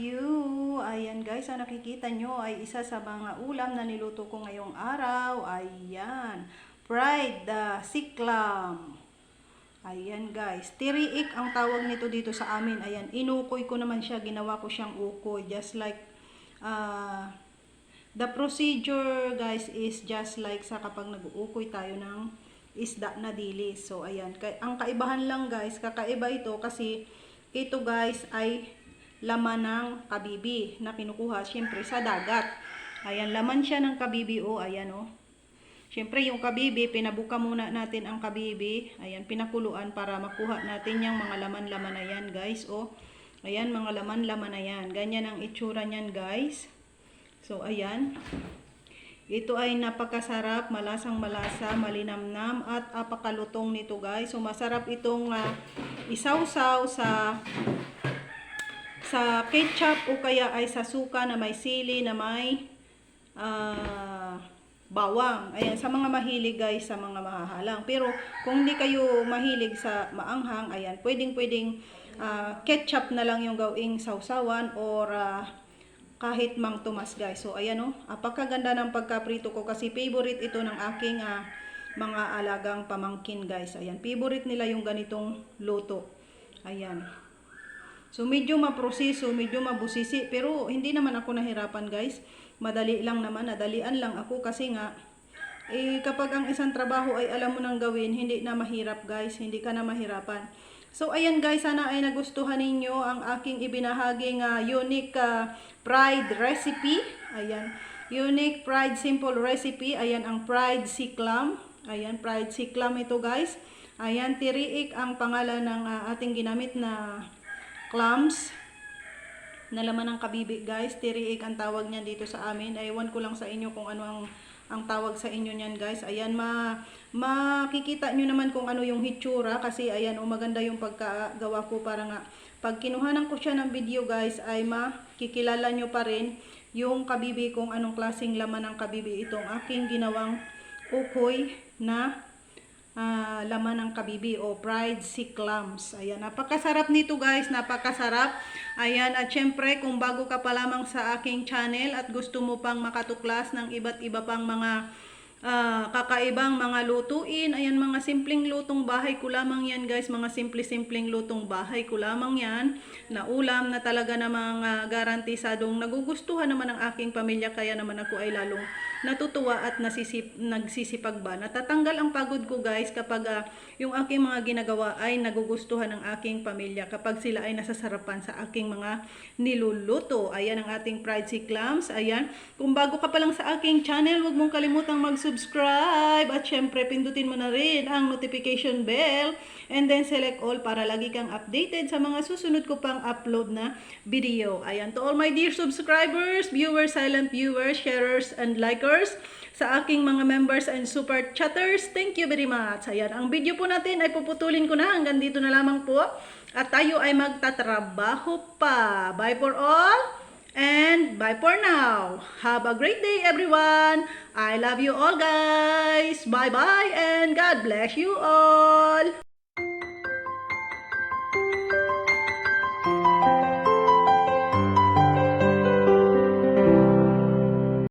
you. Ayan guys, ang nakikita nyo ay isa sa mga ulam na niluto ko ngayong araw. Ayan. Fried the siklam. Ayan guys. Tiriik ang tawag nito dito sa amin. Ayan. Inukoy ko naman siya. Ginawa ko siyang ukoy. Just like uh, the procedure guys is just like sa kapag nag-uukoy tayo ng isda na dilis. So ayan. Ang kaibahan lang guys. Kakaiba ito kasi ito guys ay laman ng kabibi na kinukuha syempre sa dagat. Ayan, laman siya ng kabibi o ayan o. Syempre yung kabibi, pinabuka muna natin ang kabibi. Ayan, pinakuluan para makuha natin yung mga laman-laman na yan guys o. Ayan, mga laman-laman na yan. Ganyan ang itsura niyan guys. So ayan. Ito ay napakasarap, malasang malasa, malinamnam at apakalutong nito guys. So masarap itong ah, isawsaw sa sa ketchup o kaya ay sa suka na may sili na may ah, bawang. Ayan, sa mga mahilig guys, sa mga mahahalang. Pero kung hindi kayo mahilig sa maanghang, ayan, pwedeng pwedeng ah, ketchup na lang yung gawing sausawan or ah, kahit mang tumas guys. So ayan oh, apakaganda ng pagkaprito ko kasi favorite ito ng aking ah, mga alagang pamangkin guys. Ayan, favorite nila yung ganitong luto. Ayan. So medyo maproseso, medyo mabusisi, pero hindi naman ako nahirapan guys. Madali lang naman, nadalian lang ako kasi nga eh kapag ang isang trabaho ay alam mo nang gawin, hindi na mahirap guys, hindi ka na mahirapan. So ayan guys, sana ay nagustuhan ninyo ang aking ibinahaging ah, unique ah, fried recipe. Ayan, unique fried simple recipe. Ayan ang fried siklam. Ayan, fried siklam ito guys. Ayan, tiriik ang pangalan ng ah, ating ginamit na clams na laman ng kabibi guys. Tiriik ang tawag niyan dito sa amin. Ewan ko lang sa inyo kung ano ang ang tawag sa inyo niyan guys. Ayan, ma makikita nyo naman kung ano yung hitsura kasi ayan, oh, maganda yung pagkagawa ko para nga pag kinuhanan ko siya ng video guys ay makikilala nyo pa rin yung kabibi kung anong klaseng laman ng kabibi itong aking ginawang ukoy na ah, laman ng kabibi o fried sea clams. Ayan, napakasarap nito guys, napakasarap. Ayan, at syempre kung bago ka pa lamang sa aking channel at gusto mo pang makatuklas ng iba't iba pang mga ah, kakaibang mga lutuin, ayan mga simpleng lutong bahay ko lamang yan guys, mga simple-simpleng lutong bahay ko lamang yan na ulam na talaga namang ah, garantisadong nagugustuhan naman ng aking pamilya kaya naman ako ay lalong natutuwa at nasisip, nagsisipag ba. Natatanggal ang pagod ko guys kapag ah, yung aking mga ginagawa ay nagugustuhan ng aking pamilya kapag sila ay nasasarapan sa aking mga niluluto. Ayan ang ating fried sea clams. Ayan. Kung bago ka pa lang sa aking channel, huwag mong kalimutang mag-subscribe at syempre pindutin mo na rin ang notification bell and then select all para lagi kang updated sa mga susunod ko pang upload na video. Ayan. To all my dear subscribers, viewers, silent viewers, sharers, and likers, sa aking mga members and super chatters, thank you very much. Ayan, ang video po natin ay puputulin ko na hanggang dito na lamang po. At tayo ay magtatrabaho pa. Bye for all and bye for now. Have a great day everyone. I love you all guys. Bye bye and God bless you all.